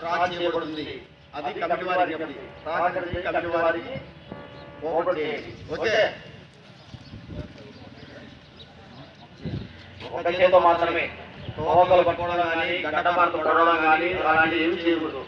Cross చేయబడుతుంది అది committee వారి విజ్ఞప్తి సహకరించి కమిటీ వారికి ఓపెన్ ఓకే? ఒక చేతితో మాత్రమే. తోకలు పట్టుకోవడం కానీ గడ్డ పట్టుకోవడం కానీ అలాంటివి ఏమి చేయకూడదు.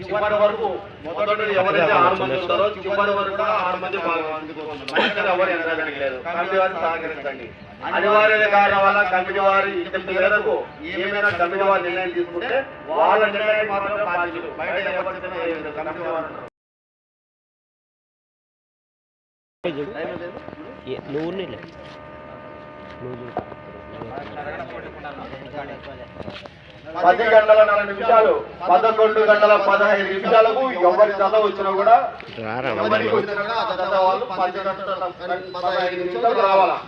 చివరి వరకు మొదటి ఎవరైతే ఆరు మంది ఉంటారో చివరి వరకు కూడా ఆరు మంది ఎవరు ఎనగడానికి కమిటీ వారిని సహకరించండి. అనివార్య కారణం వల్ల కమిటీ వారి ఇంటి మేరకు ఏమైనా కమిటీ వారి నిర్ణయం తీసుకుంటే వాళ్ళ నిర్ణయం మాత్రం బాధ్యులు బయట ఎవరికైనా లేదు. కమిటీ వారు నువ్వు పది గంటల నలభై నిమిషాలు పదకొండు గంటల పదహైదు నిమిషాలకు ఎవరి చదవ వచ్చినా కూడా ఎవరికి వచ్చినా కూడా ఆ చదవ వాళ్ళు పది గంటల పదహైదు నిమిషాలు రావాలా?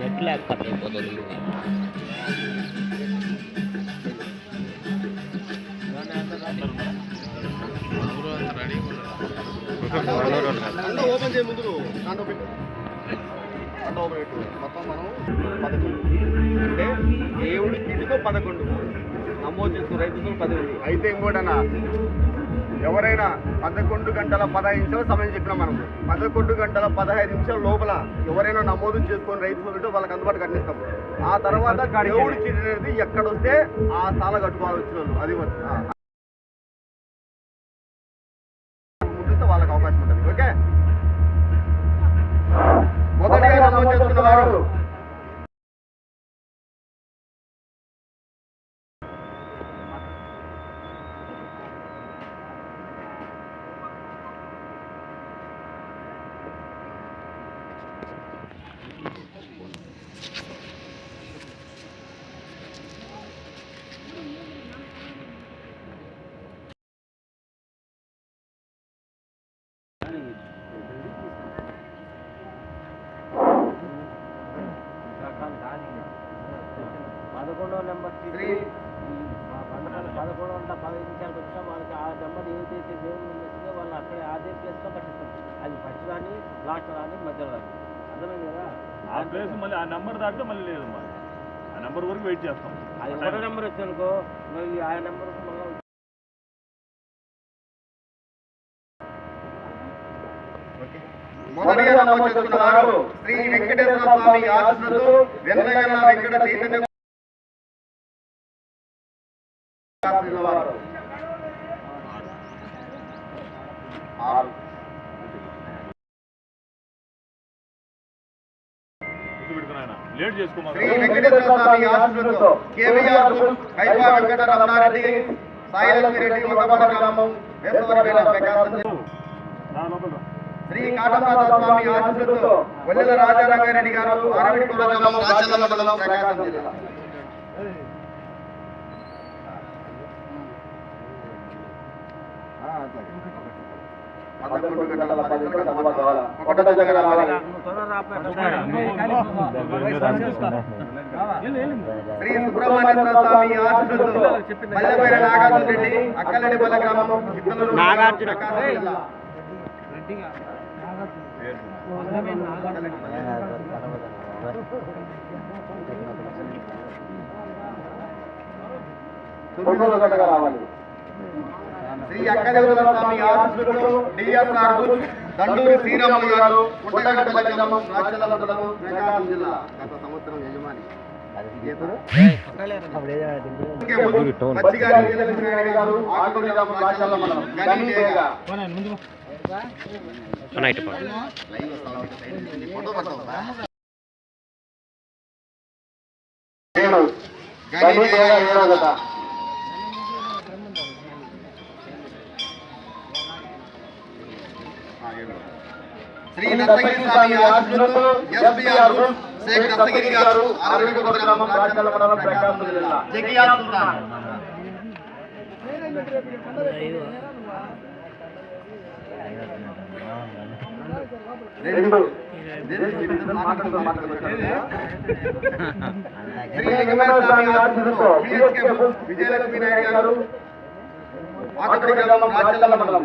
నెట్ ల్యాక్ కట్ అయిపోతుంది ఓపెన్ చేయ ముందు కండ పెట్టు కండ ఓపెన్ పెట్టు మొత్తం మనం పదకొండు అంటే దేవుడి పదకొండు నమోదు చేసుకున్న రైతులు పదకొండు అయితే ఇంకోటనా ఎవరైనా పదకొండు గంటల పదహైదు నిమిషాలు సమయం చెప్పినాం మనం. పదకొండు గంటల పదహైదు నిమిషాల లోపల ఎవరైనా నమోదు చేసుకొని రైతు ఉంటే వాళ్ళకి అందుబాటు కట్టిస్తాం. ఆ తర్వాత దేవుడి చీటి అనేది ఎక్కడొస్తే ఆ స్థానం కట్టుకోవాలి వచ్చిన వాళ్ళు. అది. ముద్రిస్తే వాళ్ళకి అవకాశం ఉంటుంది. ఓకే? మొదటిగా నమోదు చేసుకున్న వారు. పదకొండో నెంబర్ పదకొండు వందల పదహైదు నిమిషాలకు వచ్చినా వాళ్ళకి ఆ నెంబర్ ఏదైతే దేవుడు వచ్చిందో వాళ్ళు అక్కడ అదే ప్లేస్లో పట్టిస్తాం అది ఫస్ట్ కానీ లాస్ట్ కానీ మధ్యలో కదా ఆ ప్లేస్ మళ్ళీ ఆ నెంబర్ దాటితే మళ్ళీ లేదు ఆ నెంబర్ వరకు వెయిట్ చేస్తాం. అది ఒకటో నెంబర్ వచ్చిందనుకో మళ్ళీ ఆ నెంబర్ మళ్ళీ మొదటిగా నమోదు చేసుకున్న వారు శ్రీ వెంకటేశ్వర స్వామి ఆశీస్సులతో వెన్నగల్ల వెంకట చైతన్య వారు. ఆరు. గుర్తు పెట్టుకున్నాయన లేట్ చేసుకోమా శ్రీ వెంకటేశ్వర స్వామి ఆశీస్సులతో కేవీఆర్ కైపా వెంకట రమణారెడ్డి సాయిలక్ష్మి రెడ్డి ఒకపాట గ్రామం వేసవరపేట ప్రకాశం జిల్లా. నా లోపల రా. శ్రీ కాటమరాజ స్వామి ఆశీస్సులతో వల్లెల రాజారంగారెడ్డి గారు ఆరవిడికొండ గ్రామం రాచల్ల మండలం ప్రకాశం జిల్లా. పదకొండు గంటల పది నిమిషాలకు అందుబాటు కావాలా? ఒకటో దగ్గర రావాలి శ్రీ సుబ్రహ్మణ్యేశ్వర స్వామి ఆశీస్సులతో పల్లెపైన నాగార్జున రెడ్డి అక్కలడిపల్ల గ్రామం నాగార్జున. తొమ్మిదో రావాలి శ్రీ అక్కదేవుల స్వామి ఆశీస్సులతో డిఎస్ఆర్ బుచ్ దండూరి శ్రీరాములు గారు పుట్టగడ్డపల్లి గ్రామం రాచల్ల మండలం ప్రకాశం జిల్లా గత సంవత్సరం యజమాని. పచ్చిగారి శ్రీ దత్తగిరి స్వామి ఆశీస్సులతో ఎస్బీఆర్ గ్రూప్ షేక్ దత్తగిరి గారు ఆరవికొండ గ్రామం రాచల్ల మండలం ప్రకాశం జిల్లా జగియా సుల్తాన్. రెండు. శ్రీ లింగమేశ్వర స్వామి ఆశీస్సులతో విజయలక్ష్మి నాయుడు గారు ఆకబడి గ్రామం రాజల్ల మండలం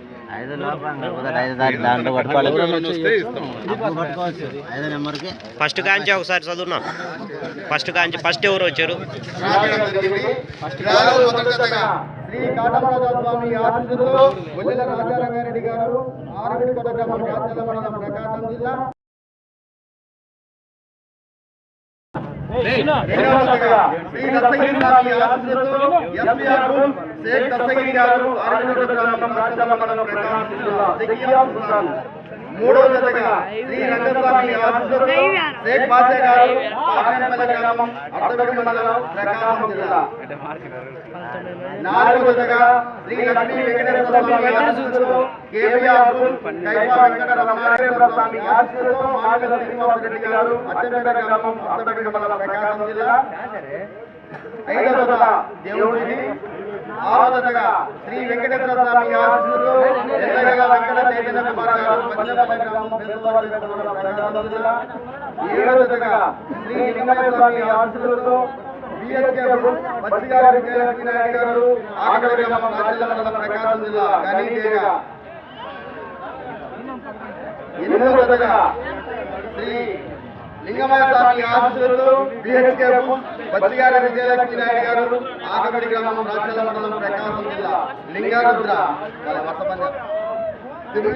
ఐదు దాంట్లో పట్టుకోవాలి. ఫస్ట్ కాంచి ఒకసారి చదువునా? ఫస్ట్ కాంచి ఫస్ట్ ఎవరు వచ్చారు? రావడం జరిగింది. రాజు మొదటగా శ్రీ కాటమరాజ స్వామి ఆశీస్సులతో బొల్లెల రాజారంగారెడ్డి గారు ఆరవిడి కొత్త గ్రామం రాజల మండలం ప్రకాశం జిల్లా గారు మూడవ జతగా శ్రీ రంగస్వామి షేక్ బాషా గారు గ్రామం మండలం ప్రకాశం జిల్లా. నాలుగవ జతగా శ్రీ లక్ష్మీ వెంకటేశ్వర స్వామి ఆశీస్సులతో కేవీఆర్ కైపా వెంకట రమణారేశ్వర స్వామి ఆశీస్సులతో మాగల శ్రీనివాసరెడ్డి గారు అచ్చంపేట గ్రామం అర్ధగడి మండలం ప్రకాశం జిల్లా. ఐదవ జత దేవుడిది ఆరాధనగా శ్రీ వెంకటేశ్వర స్వామి ఆశీస్సులతో ఎల్లగల వెంకట చైతన్య కుమార్ గారు పంచపల్లి గ్రామం బెల్లువారిపేట ప్రకాశం జిల్లా ఏడవ శ్రీ లింగయ్య స్వామి ఆశీస్సులతో నాయుడు గారు ఆకలి గ్రామం రాజల్ల ప్రకాశం జిల్లా గనీడేగా ఎనిమిదవ శ్రీ లింగమయ స్వామి ఆశీస్సులతో బిహెచ్కే బచ్చిగారి విజయలక్ష్మి నాయుడు గారు ఆకబడి గ్రామం రాచల మండలం ప్రకాశం జిల్లా లింగారుద్ర వాళ్ళ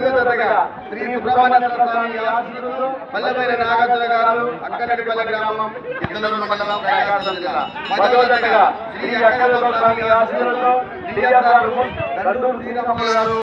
జతగా శ్రీ సుబ్రహ్మణ్య స్వామి ఆశీస్సులతో పల్లెపైన నాగార్జున గారు అక్కనడిపల్లె గ్రామం ఇద్దరు మండలం ప్రకాశం జిల్లా. పదవ జతగా శ్రీ అక్కల స్వామి ఆశీస్సులతో గారు